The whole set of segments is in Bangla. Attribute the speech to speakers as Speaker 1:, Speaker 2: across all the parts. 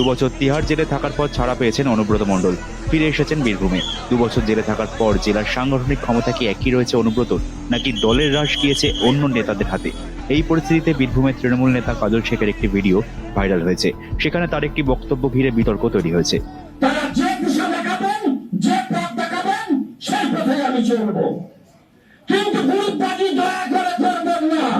Speaker 1: দুবছর তিহার জেলে থাকার পর ছাড়া পেয়েছেন অনুব্রত মণ্ডল। ফিরে এসেছেন বীরভূমে। দুবছর জেলে থাকার পর জেলার সাংগঠনিক ক্ষমতা কি একই রয়েছে অনুব্রত, নাকি দলের হ্রাস গিয়েছে অন্য নেতাদের হাতে? এই পরিস্থিতিতে বীরভূমের তৃণমূল নেতা কাজল শেখের একটি ভিডিও ভাইরাল হয়েছে। সেখানে তার একটি বক্তব্য ঘিরে বিতর্ক তৈরি হয়েছে।
Speaker 2: কিন্তু দয়া করে না।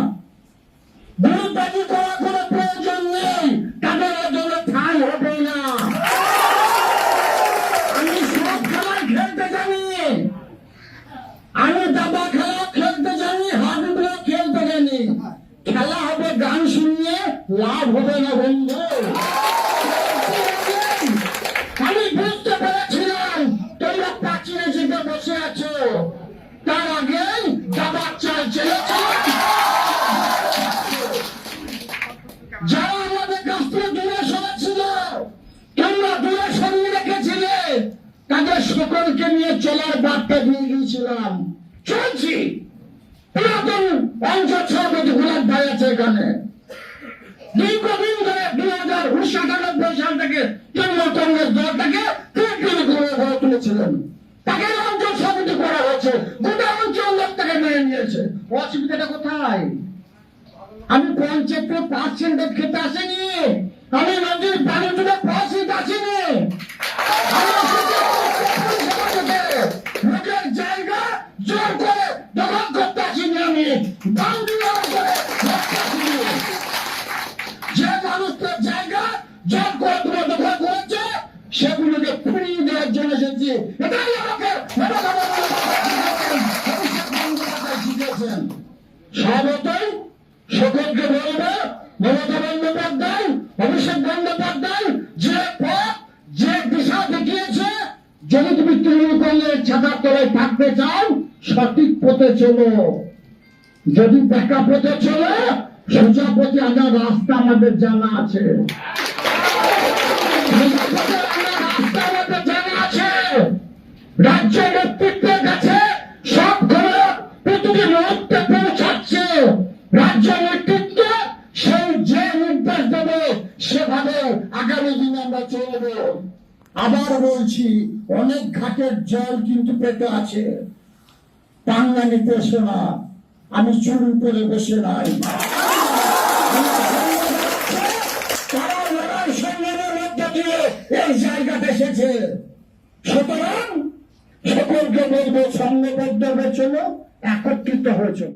Speaker 2: গান শুনিয়ে লাভ হবে না, বন্ধু। আমি বুঝতে পেরেছিলাম তোমরা প্রাচীনে জিতে বসে আছো। তার আগে দাবার চাল আমাদের কাছ থেকে সরেছিল, তোমরা সরিয়ে রেখেছিলে। সকলকে নিয়ে চলার বার্তা দিয়ে গিয়েছিলাম চলছি পুরাতন ভাই আছে এখানে তাকে তাকে অসুবিধাটা কোথায়? আমি পঞ্চায়েতে আসেনি। আমি নদীর পানি তুলে পার্সেন্ট আমি এসেছি পরিষেবা দিতে। লোকের জায়গা জোর করে দখল করতে আসিনি আমি দাম দিয়ে করে ধরতে আসিনি। যে মানুষটার করেছে, সেগুলোকে দেওয়ার জন্য এসেছি। সকলকে যে যে যদি তুমি ছাতার তলায় থাকতে চাও, সঠিক পথে চলো। যদি দেখা পথে চলে, সোজা পথে আনার রাস্তা আমাদের জানা আছে। আমরা চলব আবার বলছি, অনেক ঘাটের জল কিন্তু পেতে আছে। পাঙ্গা নিতে না আমি চুল করে বসে নাই। সুতরাং সকলকে বলব, সংঘবদ্ধ হয়েছিল একত্রিত হয়েছে